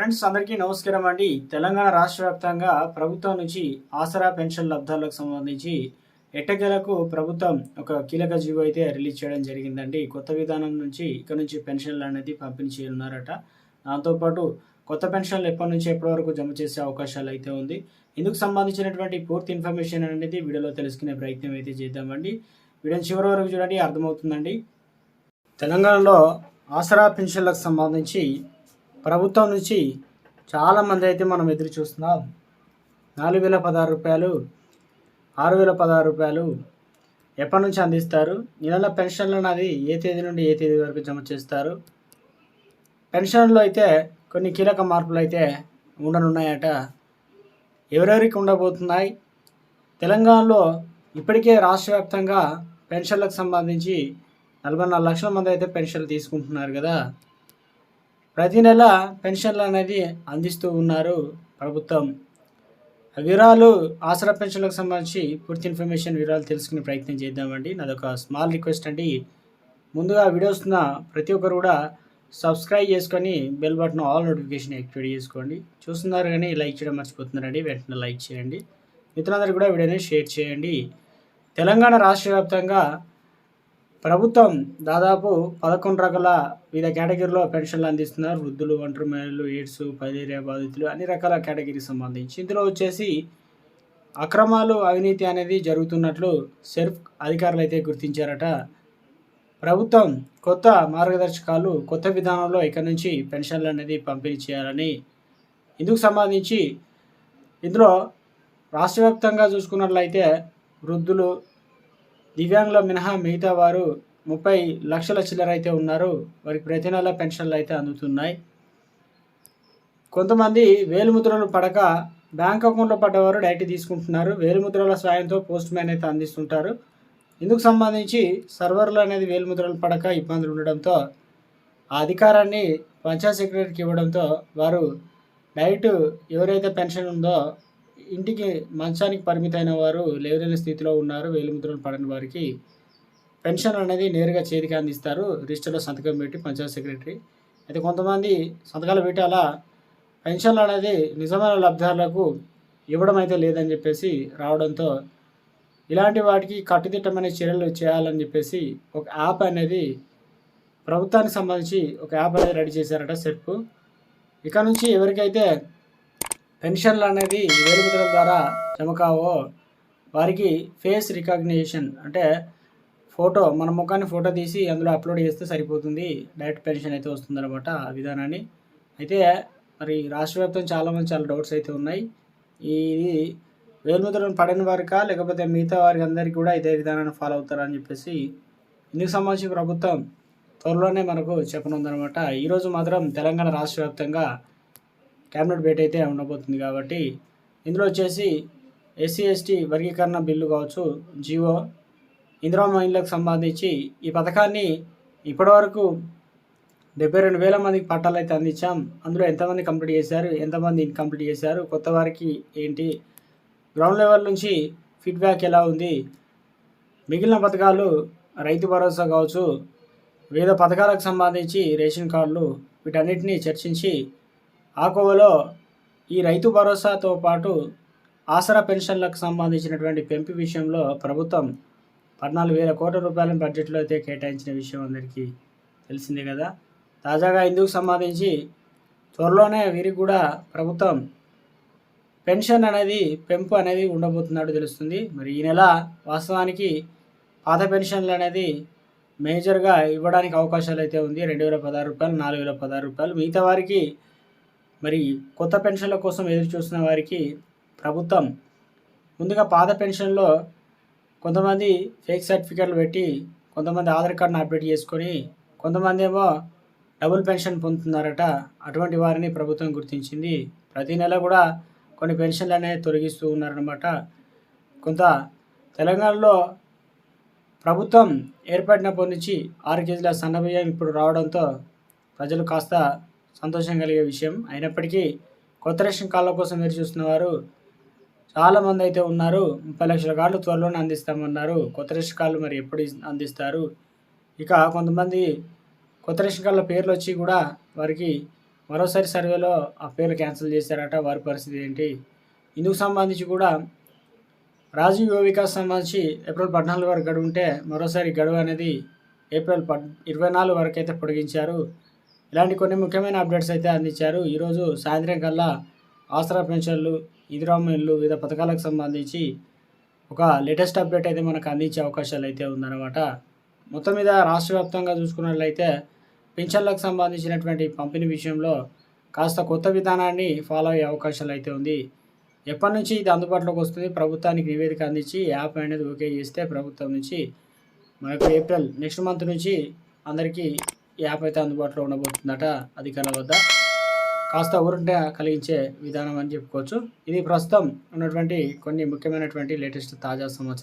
Friends అందరికీ నమస్కారం అండి. తెలంగాణ రాష్ట్ర వ్యాప్తంగా ప్రభుత్వం నుంచి ఆసరా పెన్షన్ లబ్ధాలకు సంబంధించి ఎట్టకేలకు ప్రభుత్వం ఒక కీలక జీవో అయితే రిలీజ్ చేయడం జరిగిందండి. కొత్త విధానం నుంచి ఇక్కడ నుంచి పెన్షన్లు అనేది పంపిణీ చేయనున్నారట. దాంతోపాటు కొత్త పెన్షన్లు ఎప్పటి నుంచి ఎప్పటి వరకు జమ చేసే అవకాశాలు అయితే ఉంది. ఇందుకు సంబంధించినటువంటి పూర్తి ఇన్ఫర్మేషన్ అనేది వీడియోలో తెలుసుకునే ప్రయత్నం అయితే చేద్దామండి. వీడియో చివరి వరకు చూడండి అర్థమవుతుందండి. తెలంగాణలో ఆసరా పెన్షన్లకు సంబంధించి ప్రభుత్వం నుంచి చాలామంది అయితే మనం ఎదురు చూస్తున్నాం. నాలుగు వేల పదహారు రూపాయలు ఆరు వేల పదహారు రూపాయలు ఎప్పటి నుంచి అందిస్తారు? ఈ నెల పెన్షన్లు అనేది ఏ తేదీ నుండి ఏ తేదీ వరకు జమ చేస్తారు? పెన్షన్లో అయితే కొన్ని కీలక మార్పులు అయితే ఉండనున్నాయట. ఎవరెవరికి ఉండబోతున్నాయి? తెలంగాణలో ఇప్పటికే రాష్ట్ర వ్యాప్తంగా పెన్షన్లకు సంబంధించి నలభై నాలుగు లక్షల మంది అయితే పెన్షన్లు తీసుకుంటున్నారు కదా. ప్రతి నెల పెన్షన్లు అనేది అందిస్తూ ఉన్నారు ప్రభుత్వం. విరాలు వివరాలు ఆసరా పెన్షన్లకు సంబంధించి పూర్తి ఇన్ఫర్మేషన్ వివరాలు తెలుసుకునే ప్రయత్నం చేద్దామండి. నాదొక స్మాల్ రిక్వెస్ట్ అండి. ముందుగా వీడియోస్ ఉన్న ప్రతి ఒక్కరు కూడా సబ్స్క్రైబ్ చేసుకొని bell button all notification activate చేసుకోండి. చూస్తున్నారు కానీ లైక్ చేయడం మర్చిపోతున్నారండి. వెంటనే లైక్ చేయండి. మిత్రులందరూ కూడా వీడియోని షేర్ చేయండి. తెలంగాణ రాష్ట్ర వ్యాప్తంగా ప్రభుత్వం దాదాపు పదకొండు రకాల వివిధ కేటగిరీలో పెన్షన్లు అందిస్తున్నారు. వృద్ధులు ఒంటరి మహిళలు ఎయిడ్స్ పైలేరియా బాధితులు అన్ని రకాల కేటగిరీకి సంబంధించి. ఇందులో వచ్చేసి అక్రమాలు అవినీతి అనేది జరుగుతున్నట్లు సెర్ఫ్ అధికారులు అయితే గుర్తించారట. ప్రభుత్వం కొత్త మార్గదర్శకాలు కొత్త విధానంలో ఇక్కడ నుంచి పెన్షన్లు అనేది పంపిణీ చేయాలని ఇందుకు సంబంధించి ఇందులో రాష్ట్ర వ్యాప్తంగా చూసుకున్నట్లయితే వృద్ధులు దివ్యాంగుల మినహా మిగతా వారు ముప్పై లక్షల చిల్లర అయితే ఉన్నారు. వారికి ప్రతి నెల పెన్షన్లు అయితే అందుతున్నాయి. కొంతమంది వేలుముద్రలు పడక బ్యాంక్ అకౌంట్లో పడ్డవారు డైరెక్ట్ తీసుకుంటున్నారు. వేలుముద్రల సాయంతో పోస్ట్ మ్యాన్ అయితే అందిస్తుంటారు. ఇందుకు సంబంధించి సర్వర్లు అనేది వేలుముద్రలు పడక ఇబ్బందులు ఉండడంతో ఆ అధికారాన్ని పంచాయత్ సెక్రటరీకి ఇవ్వడంతో వారు డైరెక్ట్ ఎవరైతే పెన్షన్ ఉందో ఇంటికి మంచానికి పరిమితమైన వారు లేవలేని స్థితిలో ఉన్నారు. వేలిముద్రలు పడని వారికి పెన్షన్ అనేది నేరుగా చేతికి అందిస్తారు. రిజిస్టర్లో సంతకం పెట్టి పంచాయత్ సెక్రటరీ. అయితే కొంతమంది సంతకాలు పెట్టాలా పెన్షన్లు అనేది నిజమైన లబ్ధిదారులకు ఇవ్వడం అయితే లేదని చెప్పేసి రావడంతో ఇలాంటి వాటికి కట్టుదిట్టమైన చర్యలు చేయాలని చెప్పేసి ఒక యాప్ అనేది ప్రభుత్వానికి సంబంధించి ఒక యాప్ అనేది రెడీ చేశారట సెర్ప్. ఇక నుంచి ఎవరికైతే పెన్షన్లు అనేది వేలుముద్రల ద్వారా జమ కావో వారికి ఫేస్ రికగ్నిషన్ అంటే ఫోటో మన ముఖాన్ని ఫోటో తీసి అందులో అప్లోడ్ చేస్తే సరిపోతుంది. డైరెక్ట్ పెన్షన్ అయితే వస్తుందన్నమాట ఆ విధానాన్ని. అయితే మరి రాష్ట్ర వ్యాప్తం చాలామంది చాలా డౌట్స్ అయితే ఉన్నాయి. ఇది వేలుముద్రను పడని వారికా లేకపోతే మిగతా వారికి అందరికీ కూడా ఇదే విధానాన్ని ఫాలో అవుతారని చెప్పేసి ఇందుకు సంబంధించి ప్రభుత్వం త్వరలోనే మనకు చెప్పనుందనమాట ఈరోజు మాత్రం తెలంగాణ రాష్ట్ర వ్యాప్తంగా క్యాబినెట్ భేటీ అయితే ఉండబోతుంది కాబట్టి ఇందులో వచ్చేసి ఎస్సీ ఎస్టీ వర్గీకరణ బిల్లు కావచ్చు జియో ఇందిరా మహిళలకు సంబంధించి ఈ పథకాన్ని ఇప్పటివరకు డెబ్బై రెండు వేల మందికి పట్టాలు అయితే అందించాం. అందులో ఎంతమంది కంప్లీట్ చేశారు ఎంతమంది ఇన్కంప్లీట్ చేశారు కొత్త వారికి ఏంటి గ్రౌండ్ లెవెల్ నుంచి ఫీడ్బ్యాక్ ఎలా ఉంది మిగిలిన పథకాలు రైతు భరోసా కావచ్చు వివిధ పథకాలకు సంబంధించి రేషన్ కార్డులు వీటన్నిటిని చర్చించి ఆ ఈ రైతు భరోసాతో పాటు ఆసరా పెన్షన్లకు సంబంధించినటువంటి పెంపు విషయంలో ప్రభుత్వం పద్నాలుగు వేల కోట్ల రూపాయల బడ్జెట్లో అయితే కేటాయించిన విషయం అందరికీ తెలిసిందే కదా. తాజాగా ఇందుకు సంబంధించి త్వరలోనే వీరికి కూడా ప్రభుత్వం పెన్షన్ అనేది పెంపు అనేది ఉండబోతున్నట్టు తెలుస్తుంది. మరి ఈ నెల వాస్తవానికి పాత పెన్షన్లు అనేది మేజర్గా ఇవ్వడానికి అవకాశాలు అయితే ఉంది. రెండు వేల పదహారు రూపాయలు నాలుగు వేల పదహారు రూపాయలు. మిగతా వారికి మరి కొత్త పెన్షన్ల కోసం ఎదురు చూస్తున్న వారికి ప్రభుత్వం ముందుగా పాత పెన్షన్లో కొంతమంది ఫేక్ సర్టిఫికెట్లు పెట్టి కొంతమంది ఆధార్ కార్డును అప్డేట్ చేసుకొని కొంతమంది ఏమో డబుల్ పెన్షన్ పొందుతున్నారట. అటువంటి వారిని ప్రభుత్వం గుర్తించింది. ప్రతి నెల కూడా కొన్ని పెన్షన్లు అనేవి తొలగిస్తూ ఉన్నారనమాట కొంత తెలంగాణలో ప్రభుత్వం ఏర్పడినప్పటి నుంచి ఆరు కేజీల సన్నబియ్యం ఇప్పుడు రావడంతో ప్రజలు కాస్త సంతోషం కలిగే విషయం. అయినప్పటికీ కొత్త రేషన్ కార్డుల కోసం మీరు చూస్తున్న వారు చాలామంది అయితే ఉన్నారు. ముప్పై లక్షల కార్డులు త్వరలోనే అందిస్తామన్నారు. కొత్త రేషన్ కార్డులు మరి ఎప్పుడు అందిస్తారు? ఇక కొంతమంది కొత్త రేషన్ కార్డుల పేర్లు వచ్చి కూడా వారికి మరోసారి సర్వేలో ఆ పేర్లు క్యాన్సిల్ చేశారట. వారి పరిస్థితి ఏంటి? ఇందుకు సంబంధించి కూడా రాజీవ్ యువ వికాస్ సంబంధించి ఏప్రిల్ పద్నాలుగు వరకు గడువు ఉంటే మరోసారి గడువు అనేది ఏప్రిల్ పద్ ఇరవై నాలుగు వరకు అయితే పొడిగించారు. ఇలాంటి కొన్ని ముఖ్యమైన అప్డేట్స్ అయితే అందించారు. ఈరోజు సాయంత్రం కల్లా ఆసరా పెన్షన్లు ఇదిరామన్లు వివిధ పథకాలకు సంబంధించి ఒక లేటెస్ట్ అప్డేట్ అయితే మనకు అందించే అవకాశాలు అయితే ఉందన్నమాట. మొత్తం మీద రాష్ట్ర వ్యాప్తంగా చూసుకున్నట్లయితే పింఛన్లకు సంబంధించినటువంటి పంపిణీ విషయంలో కాస్త కొత్త విధానాన్ని ఫాలో అయ్యే అవకాశాలు అయితే ఉంది. ఎప్పటి నుంచి ఇది అందుబాటులోకి వస్తుంది? ప్రభుత్వానికి నివేదిక అందించి యాప్ అనేది ఓకే చేస్తే ప్రభుత్వం నుంచి మనకు ఏప్రిల్ నెక్స్ట్ మంత్ నుంచి అందరికీ యాప్ అయితే అందుబాటులో ఉండబోతుందట అధికారుల వద్ద. కాస్త ఊరంట కలిగించే విధానం అని చెప్పుకోవచ్చు. ఇది ప్రస్తుతం ఉన్నటువంటి కొన్ని ముఖ్యమైనటువంటి లేటెస్ట్ తాజా సమాచారం.